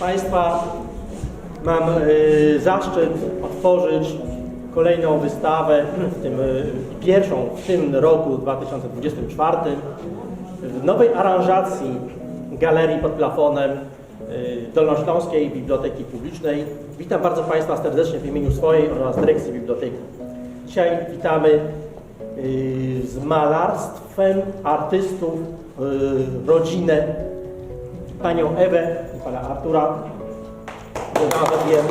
Państwa, mam y, zaszczyt otworzyć kolejną wystawę, w tym, y, pierwszą w tym roku 2024 w nowej aranżacji Galerii pod plafonem y, Dolnośląskiej Biblioteki Publicznej. Witam bardzo Państwa serdecznie w imieniu swojej oraz dyrekcji biblioteki. Dzisiaj witamy y, z malarstwem artystów y, rodzinę panią Ewę pana Artura. Ja Nawet wiem,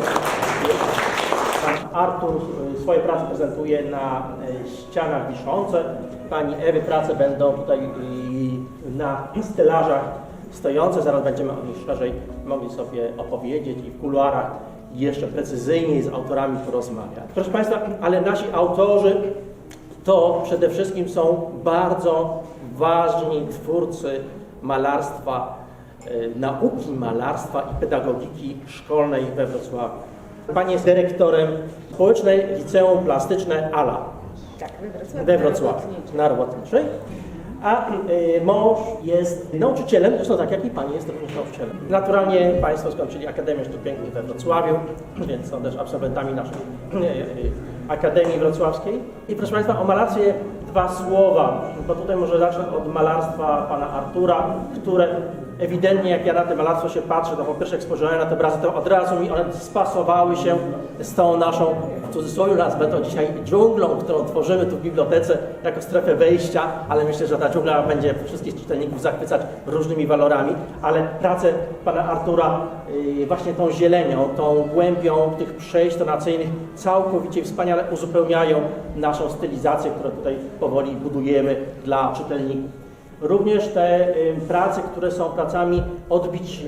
pan Artur y, swoje prace prezentuje na y, ścianach wiszące. Pani Ewy prace będą tutaj y, na stelażach stojące. Zaraz będziemy o nich szerzej mogli sobie opowiedzieć i w kuluarach jeszcze precyzyjniej z autorami porozmawiać. Proszę Państwa, ale nasi autorzy to przede wszystkim są bardzo ważni twórcy malarstwa, e, nauki malarstwa i pedagogiki szkolnej we Wrocławiu. Pani jest dyrektorem Społecznej Liceum Plastyczne ALA Tak, we Wrocławiu. we Wrocławiu Robotniczej. na Robotniczej, a y, mąż jest nauczycielem, zresztą tak jak i Pani jest również nauczycielem. Naturalnie Państwo skończyli Akademię Sztuk Pięknych we Wrocławiu, więc są też absolwentami naszej y, y, Akademii Wrocławskiej. I proszę Państwa, o malarstwie dwa słowa, bo tutaj może zacznę od malarstwa Pana Artura, które ewidentnie jak ja na te malarstwo się patrzę, to po pierwsze jak spojrzałem na te obrazy, to od razu mi one spasowały się z tą naszą, w cudzysłowie nazwę to dzisiaj dżunglą, którą tworzymy tu w bibliotece jako strefę wejścia, ale myślę, że ta dżungla będzie wszystkich czytelników zachwycać różnymi walorami, ale prace pana Artura yy, właśnie tą zielenią, tą głębią tych przejść tonacyjnych całkowicie wspaniale uzupełniają naszą stylizację, którą tutaj powoli budujemy dla czytelników. Również te prace, które są pracami odbić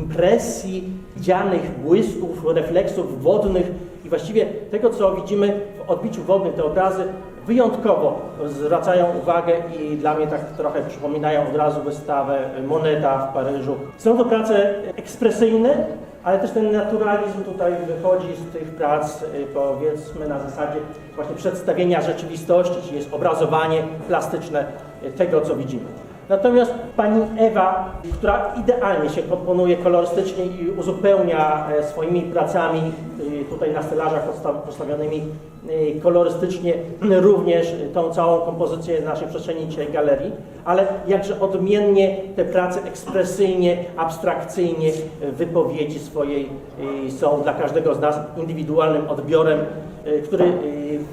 impresji, dzianych błysków, refleksów wodnych i właściwie tego, co widzimy w odbiciu wodnym, te obrazy wyjątkowo zwracają uwagę i dla mnie tak trochę przypominają od razu wystawę Moneta w Paryżu. Są to prace ekspresyjne, ale też ten naturalizm tutaj wychodzi z tych prac, y, powiedzmy na zasadzie właśnie przedstawienia rzeczywistości, czyli jest obrazowanie plastyczne y, tego, co widzimy. Natomiast pani Ewa, która idealnie się komponuje kolorystycznie i uzupełnia e, swoimi pracami y, tutaj na stelażach posta- postawionymi y, kolorystycznie również tą całą kompozycję naszej przestrzeni dzisiaj galerii, ale jakże odmiennie te prace ekspresyjnie, abstrakcyjnie wypowiedzi swojej są dla każdego z nas indywidualnym odbiorem, który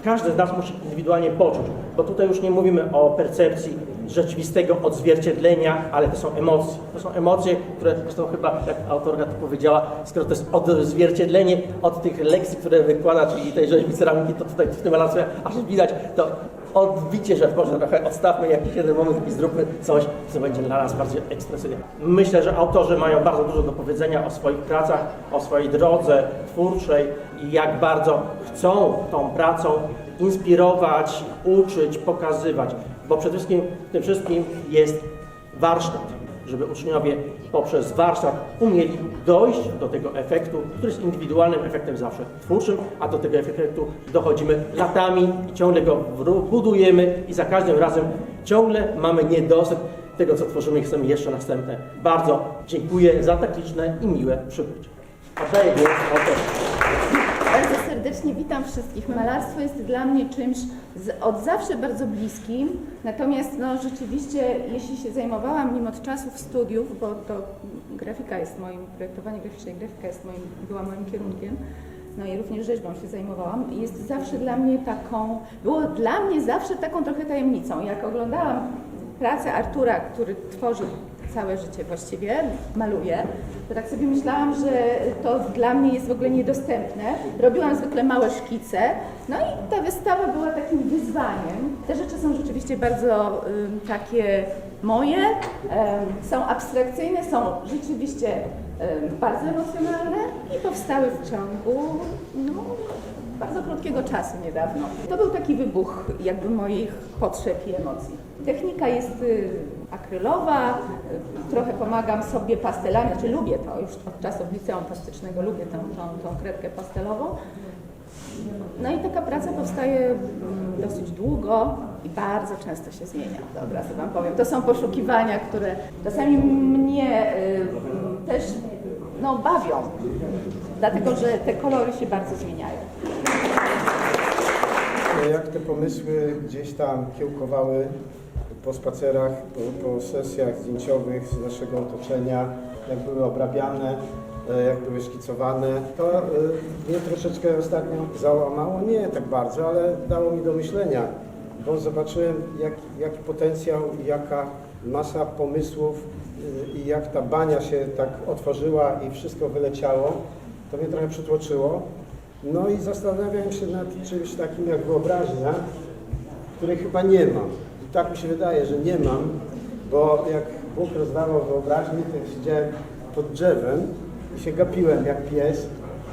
każdy z nas musi indywidualnie poczuć, bo tutaj już nie mówimy o percepcji rzeczywistego odzwierciedlenia, ale to są emocje. To są emocje, które zresztą chyba, jak autorka to powiedziała, skoro to jest odzwierciedlenie od tych lekcji, które wykłada, czyli tej rzeźbi ceramiki, to tutaj w tym malarstwie aż widać to odbicie, że może trochę odstawmy jakiś jeden moment i zróbmy coś, co będzie dla nas bardziej ekspresyjne. Myślę, że autorzy mają bardzo dużo do powiedzenia o swoich pracach, o swojej drodze twórczej i jak bardzo chcą tą pracą inspirować, uczyć, pokazywać, bo przede wszystkim w tym wszystkim jest warsztat, żeby uczniowie poprzez warsztat umieli dojść do tego efektu, który jest indywidualnym efektem zawsze twórczym, a do tego efektu dochodzimy latami i ciągle go budujemy i za każdym razem ciągle mamy niedosyt tego, co tworzymy i chcemy jeszcze następne. Bardzo dziękuję za tak liczne i miłe przybycie. Oddaję głos autorowi. Serdecznie witam wszystkich. Malarstwo jest dla mnie czymś z, od zawsze bardzo bliskim, natomiast no, rzeczywiście, jeśli się zajmowałam nim od czasów studiów, bo to grafika jest moim, projektowanie graficzne i grafika jest moim, była moim kierunkiem, no i również rzeźbą się zajmowałam, jest zawsze dla mnie taką, było dla mnie zawsze taką trochę tajemnicą. Jak oglądałam pracę Artura, który tworzył całe życie właściwie, maluje, to tak sobie myślałam, że to dla mnie jest w ogóle niedostępne. Robiłam zwykle małe szkice, no i ta wystawa była takim wyzwaniem. Te rzeczy są rzeczywiście bardzo takie moje, są abstrakcyjne, są rzeczywiście bardzo emocjonalne i powstały w ciągu no, bardzo krótkiego czasu niedawno. To był taki wybuch jakby moich potrzeb i emocji. Technika jest y, akrylowa, trochę pomagam sobie pastelami, znaczy lubię to już od czasów liceum plastycznego, lubię tą, tą, tą kredkę pastelową. No i taka praca powstaje mm, dosyć długo i bardzo często się zmienia. Dobra, co Wam powiem. To są poszukiwania, które czasami mnie y, też no, bawią, dlatego że te kolory się bardzo zmieniają. Jak te pomysły gdzieś tam kiełkowały po spacerach, po, po sesjach zdjęciowych z naszego otoczenia, jak były obrabiane, e, jak były szkicowane, to e, mnie troszeczkę ostatnio załamało, nie tak bardzo, ale dało mi do myślenia, bo zobaczyłem jak, jaki potencjał i jaka masa pomysłów e, i jak ta bania się tak otworzyła i wszystko wyleciało, to mnie trochę przytłoczyło. No i zastanawiam się nad czymś takim jak wyobraźnia, której chyba nie mam. Tak mi się wydaje, że nie mam, bo jak Bóg rozdawał wyobraźnię, to siedziałem pod drzewem i się gapiłem jak pies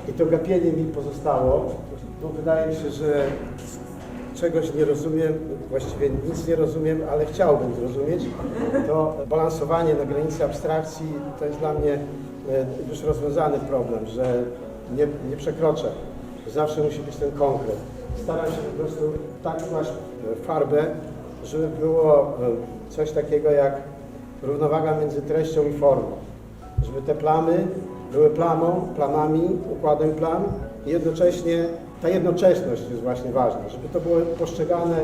i to gapienie mi pozostało. No wydaje mi się, że czegoś nie rozumiem, właściwie nic nie rozumiem, ale chciałbym zrozumieć, to balansowanie na granicy abstrakcji to jest dla mnie e, już rozwiązany problem, że nie, nie przekroczę. Zawsze musi być ten konkret. Staram się po prostu tak kłaść e, farbę, żeby było e, coś takiego jak równowaga między treścią i formą. Żeby te plamy były plamą, plamami, układem plam i jednocześnie ta jednoczesność jest właśnie ważna, żeby to było postrzegane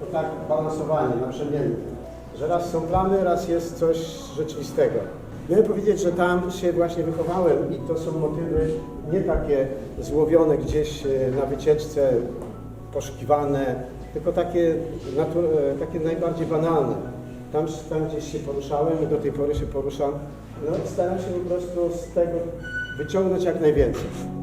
to tak balansowanie, naprzemiennie. Że raz są plamy, raz jest coś rzeczywistego. Miałem powiedzieć, że tam się właśnie wychowałem i to są motywy nie takie złowione gdzieś e, na wycieczce, poszukiwane, tylko takie, e, takie najbardziej banalne. Tam, tam gdzieś się poruszałem i do tej pory się poruszam. No, staram się po prostu z tego wyciągnąć jak najwięcej.